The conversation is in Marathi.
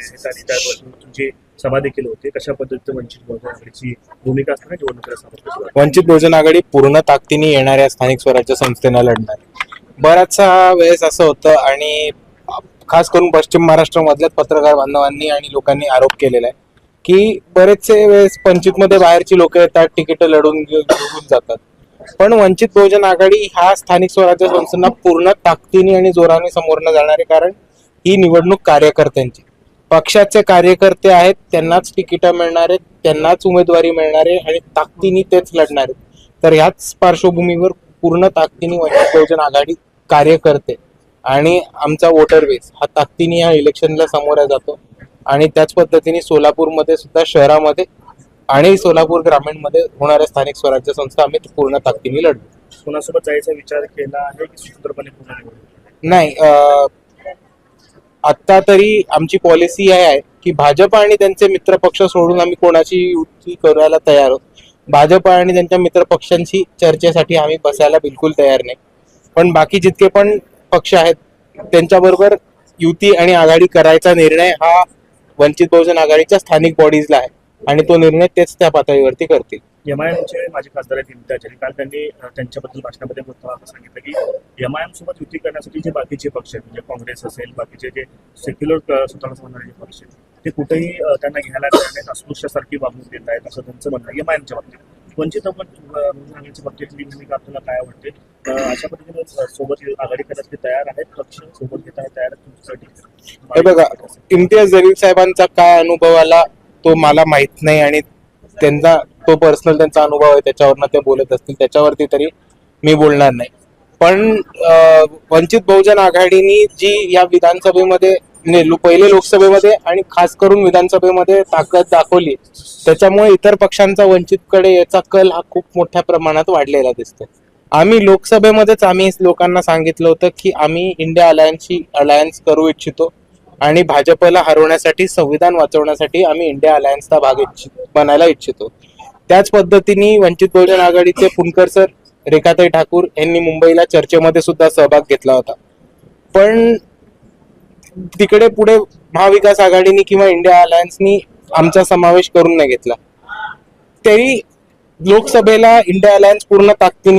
आहेत आणि त्यावर तुमची सभा देखील होते कशा पद्धतीने वंचित बहुजन आघाडीची भूमिका असताना निवडणुकीला वंचित बहुजन आघाडी पूर्ण ताकदीने येणाऱ्या स्थानिक स्वराज्य संस्थेनं लढणार. बराचसा वेळेस असं होतं आणि खास करून पश्चिम महाराष्ट्रामधल्याच पत्रकार बांधवांनी आणि लोकांनी आरोप केलेला आहे की बरेचसे वेळेस पंचितमध्ये बाहेरची लोक येतात तिकीट लढून घेऊन घेऊन जातात. पण वंचित बहुजन आघाडी हा स्थानिक स्वराज्य संस्थांना पूर्ण ताकदीने आणि जोराने समोरनं जाणार आहे कारण ही निवडणूक कार्यकर्त्यांची. पक्षाचे कार्यकर्ते आहेत त्यांनाच तिकीटं मिळणार आहेत त्यांनाच उमेदवारी मिळणार आहे आणि ताकदीने तेच लढणार आहेत. तर ह्याच पार्श्वभूमीवर पूर्ण ताकदीने वंचित बहुजन आघाडी कार्य करते आणि आमचा वोटर बेस हा ताकदीने या इलेक्शनला सामोरा जातो. आणि त्याच पद्धतीने सोलापूरमध्ये सुद्धा शहरामध्ये आणि सोलापूर ग्रामीणमध्ये होणाऱ्या स्थानिक स्वराज्य संस्था आम्ही पूर्ण ताकदीने लढतो. कोणासोबत जायचा विचार केला आहे की स्वतंत्रपणे नाही आत्ता तरी आमची पॉलिसी आहे की भाजप आणि त्यांचे मित्रपक्ष सोडून आम्ही कोणाची युती करायला तयार आहोत. भाजप आणि त्यांच्या मित्र पक्षांशी चर्चेसाठी आम्ही बसायला बिलकुल तयार नाही. पण बाकी जितके पण पक्ष आहेत त्यांच्याबरोबर युती आणि आघाडी करायचा निर्णय हा वंचित बहुजन आघाडीच्या स्थानिक बॉडीजला आहे. आणि तो निर्णय तेच त्या पातळीवरती करतील. माजी खासदार आहेत इम्तियाज काल त्यांनी त्यांच्याबद्दल भाषणामध्ये बोलताना सांगितलं की एम आय एम सोबत युती करण्यासाठी जे बाकीचे पक्ष आहेत म्हणजे काँग्रेस असेल बाकीचे जे सेक्युलर स्वतःला समजणारे पक्ष आहेत ते कुठेही त्यांना घ्यायला तयार नाहीत. अस्पृश्यासारखी वागणूक देत आहेत असं त्यांचं म्हणणं आहे. एम आय एमच्या बाबतीत. वंचित आघाडीच्या बाबतीतली भूमिका आपल्याला काय वाटते अशा पद्धतीने सोबत आघाडी करण्यासाठी तयार आहेत पक्ष सोबत घेताना तयार आहेत तुमच्यासाठी? हे बघा इम्तियाज जलील साहेबांचा काय अनुभव आला तो मला माहीत नाही आणि त्यांचा तो पर्सनल त्यांचा अनुभव आहे त्याच्यावरनं ते बोलत असतील त्याच्यावरती तरी मी बोलणार नाही. पण वंचित बहुजन आघाडीनी जी या विधानसभेमध्ये म्हणजे ने- पहिले लोकसभेमध्ये आणि खास करून विधानसभेमध्ये ताकद दाखवली त्याच्यामुळे इतर पक्षांचा वंचितकडे याचा कल हा खूप मोठ्या प्रमाणात वाढलेला दिसतो आम्ही लोकसभेमध्येच आम्ही लोकांना सांगितलं होतं की आम्ही इंडिया अलायन्सची अलायन्स करू इच्छितो आणि भाजपला हरवण्यासाठी संविधान वाचवण्यासाठी आम्ही इंडिया अलायन्सचा भाग इच्छित बनायला इच्छितो. त्याच पद्धतीने वंचित बहुजन आघाडीचे पुणकर सर रेखाताई ठाकूर यांनी मुंबईला चर्चेमध्ये सुद्धा सहभाग घेतला होता. पण तिकडे पुढे महाविकास आघाडीनी किंवा इंडिया अलायन्सनी आमचा समावेश करून नाही घेतला. तरी लोकसभेला इंडिया अलायन्स पूर्ण ताकदीने